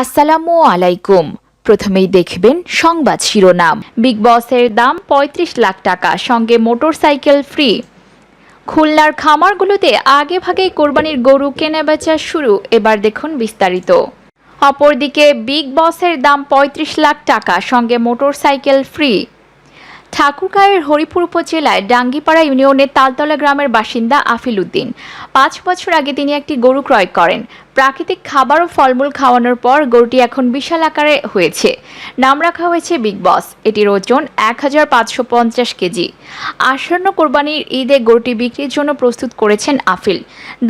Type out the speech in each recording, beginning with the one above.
আসসালামু আলাইকুম। প্রথমেই দেখবেন সংবাদ শিরোনাম। বিগ বসের দাম ৩৫ লাখ টাকা, সঙ্গে মোটরসাইকেল ফ্রি। খুলনার খামারগুলোতে আগে ভাগেই কোরবানির গরু কেনাবেচা শুরু, এবার দেখুন বিস্তারিত। অপরদিকে বিগ বসের দাম ৩৫ লাখ টাকা, সঙ্গে মোটরসাইকেল ফ্রি। ঠাকুরগাঁয়ের হরিপুর উপজেলায় ডাঙ্গিপাড়া ইউনিয়নের তালতলা গ্রামের বাসিন্দা আফিল উদ্দিন। পাঁচ বছর আগে তিনি একটি গরু ক্রয় করেন। প্রাকৃতিক খাবার ও ফলমূল খাওয়ানোর পর গরুটি এখন বিশাল আকারে হয়েছে। নাম রাখা হয়েছে বিগ বস। এটির ওজন এক হাজার পাঁচশো পঞ্চাশ কেজি। আসন্ন কোরবানির ঈদে গরুটি বিক্রির জন্য প্রস্তুত করেছেন আফিল।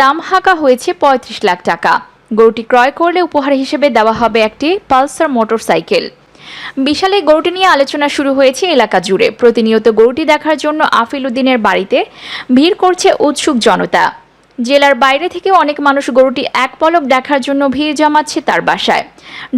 দাম হাঁকা হয়েছে পঁয়ত্রিশ লাখ টাকা। গরুটি ক্রয় করলে উপহার হিসেবে দেওয়া হবে একটি পালসার মোটরসাইকেল। বিশাল গরুটি নিয়ে আলোচনা শুরু হয়েছে এলাকা জুড়ে। প্রতিনিয়ত গরুটি দেখার জন্য আফিল উদ্দিনের বাড়িতে ভিড় করছে উৎসুক জনতা। জেলার বাইরে থেকে অনেক মানুষ গরুটি এক পলক দেখার জন্য ভিড় জমাচ্ছে তার বাসায়।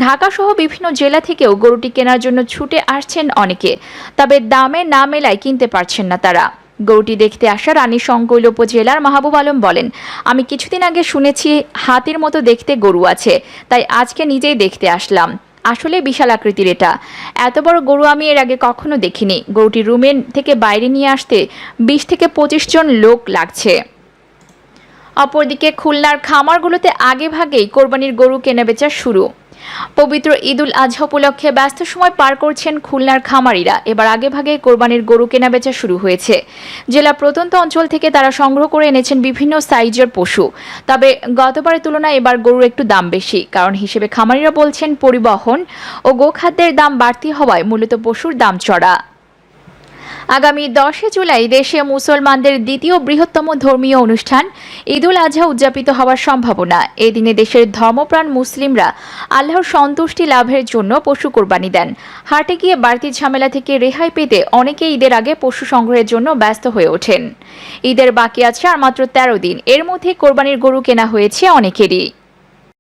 ঢাকা সহ বিভিন্ন জেলা থেকেও গরুটি কেনার জন্য ছুটে আসছেন অনেকে। তবে দামে না মেলায় কিনতে পারছেন না তারা। গরুটি দেখতে আসা রানী সংকৈল উপজেলার মাহবুব আলম বলেন, আমি কিছুদিন আগে শুনেছি হাতির মতো দেখতে গরু আছে, তাই আজকে নিজেই দেখতে আসলাম। আসলে বিশাল আকৃতির এটা। এত বড় গরু আমি এর আগে কখনো দেখিনি। গরুটি রুমের থেকে বাইরে নিয়ে আসতে বিশ থেকে পঁচিশ জন লোক লাগছে। অপরদিকে খুলনার খামারগুলোতে আগে ভাগেই কোরবানির গরু কেনাবেচা শুরু। পবিত্র ঈদুল আজহা উপলক্ষে ব্যস্ত সময় পার করছেন খুলনার খামারিরা। এবার আগে ভাগে কোরবানির গরু কেনাবেচা শুরু হয়েছে। জেলা প্রত্যন্ত অঞ্চল থেকে তারা সংগ্রহ করে এনেছেন বিভিন্ন সাইজের পশু। তবে গতবারের তুলনায় এবার গরুর একটু দাম বেশি। কারণ হিসেবে খামারিরা বলছেন, পরিবহন ও গোখাদ্যের দাম বাড়তি হওয়ায় মূলত পশুর দাম চড়া। আগামী দশে জুলাই দেশে মুসলমানদের দ্বিতীয় বৃহত্তম ধর্মীয় অনুষ্ঠান ঈদুল আজহা উদযাপিত হওয়ার সম্ভাবনা। এই দিনে দেশের ধর্মপ্রাণ মুসলিমরা আল্লাহর সন্তুষ্টি লাভের জন্য পশু কোরবানি দেন। হাটে গিয়ে বাড়তি ঝামেলা থেকে রেহাই পেতে অনেকে ঈদের আগে পশু সংগ্রহের জন্য ব্যস্ত হয়ে ওঠেন। ঈদের বাকি আছে আর মাত্র তেরো দিন। এর মধ্যে কোরবানির গরু কেনা হয়েছে অনেকেরই।